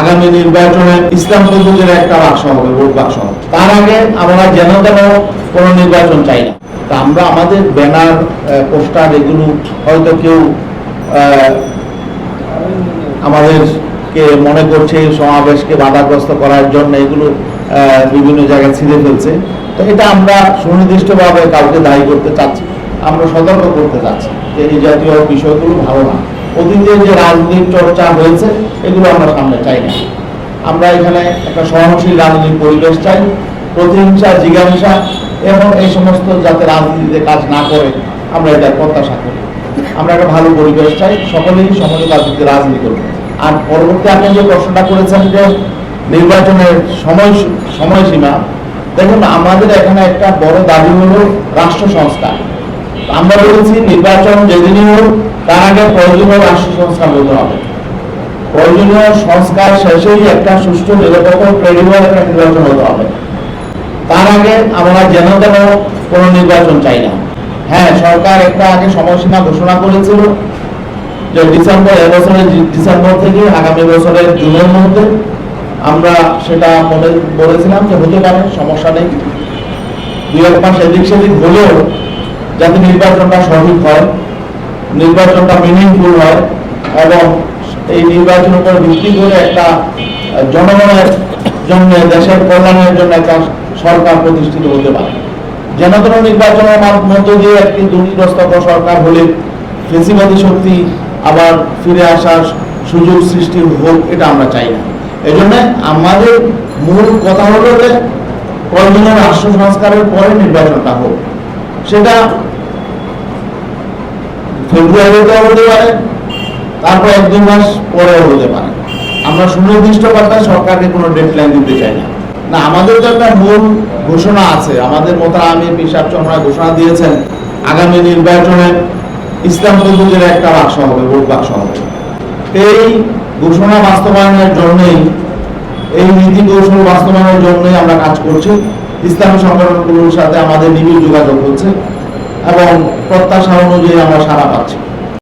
আগামী নির্বাচনে ইসলাম পদ্ধতির একটা বাক্স হবে, ভোট বাক্স হবে। তার আগে আমরা যেন তেন কোনো নির্বাচন চাই না। তা আমরা আমাদের ব্যানার পোস্টার এগুলো হয়তো কেউ আমাদেরকে মনে করছে, সমাবেশকে বাধাগ্রস্ত করার জন্য এগুলো বিভিন্ন জায়গায় ছিঁড়ে ফেলছে। তো এটা আমরা সুনির্দিষ্টভাবে কাউকে দায়ী করতে চাচ্ছি আমরা সতর্ক করতে চাচ্ছি যে এই জাতীয় বিষয়গুলো ভালো না। অতীতে যে রাজনীতির চর্চা হয়েছে, এগুলো আমরা সামনে চাই না। আমরা এখানে একটা সহনশীল রাজনৈতিক পরিবেশ চাই, প্রতিহিংসা, জিজ্ঞাসা, এবং এই সমস্ত যাতে রাজনীতিতে কাজ না করে, আমরা এটা প্রত্যাশা করি। আমরা একটা ভালো পরিবেশ চাই, সকলেই সমাজে রাজনীতি রাজনীতি করব আর পরবর্তী আপনি যে প্রশ্নটা করেছেন যে নির্বাচনের সময় সময়সীমা, দেখুন, আমাদের এখানে একটা বড় দাবি হলো রাষ্ট্র সংস্কার। আমরা বলেছি নির্বাচন যেদিনই হোক তার আগে প্রয়োজনীয় রাষ্ট্র সংস্কার হতে হবে। প্রয়োজনীয় সংস্কার শেষেই একটা সুষ্ঠু, নিরপেক্ষ ক্রেডিবল একটা নির্বাচন হতে হবে। তার আগে আমরা যেন তেন কোনো নির্বাচন চাই না। হ্যাঁ সরকার একটা আগে সময়সীমা ঘোষণা করেছিল যে ডিসেম্বর এবছরের ডিসেম্বর থেকে আগামী বছরের জুনের মধ্যে আমরা সেটা মনে বলেছিলাম যে হতে পারে, সমস্যা নেই। দুই এক মাস এদিক সেদিক হলেও যাতে নির্বাচনটা সঠিক হয় নির্বাচনটা মিনিংফুল হয় এবং এই নির্বাচনের উপর ভিত্তি করে একটা জনগণের জন্য, দেশের কল্যাণের জন্য একটা সরকার প্রতিষ্ঠিত হতে পারে। যেন কোনো নির্বাচনের মাধ- মধ্য দিয়ে একটি দুর্নীতিগ্রস্ত সরকার হলে ফেসিবাদী শক্তি আবার ফিরে আসার সুযোগ সৃষ্টি হোক, এটা আমরা চাই না। এই জন্য আমাদের মূল কথা হলো যে প্রয়োজনীয় রাষ্ট্র সংস্কারের পরে নির্বাচনটা হোক। সেটা ফেব্রুয়ারিতেও হতে পারে, তারপর এক দুই মাস পরেও হতে পারে। আমরা সুনির্দিষ্ট সরকারকে কোনো ডেডলাইন দিতে চাই না। না, আমাদের তো একটা মূল ঘোষণা আছে, আমাদের মতো পিসাব চন্দ্রা ঘোষণা দিয়েছেন, আগামী নির্বাচনে ইসলাম একটা বাক্স হবে, ভোট বাক্স হবে। এই ঘোষণা বাস্তবায়নের জন্যই, এই নীতি কৌশল বাস্তবায়নের জন্যই আমরা কাজ করছি। ইসলামী সংগঠনগুলোর সাথে আমাদের নিবিড় যোগাযোগ হচ্ছে। এবং প্রত্যাশা অনুযায়ী আমরা সারা পাচ্ছি।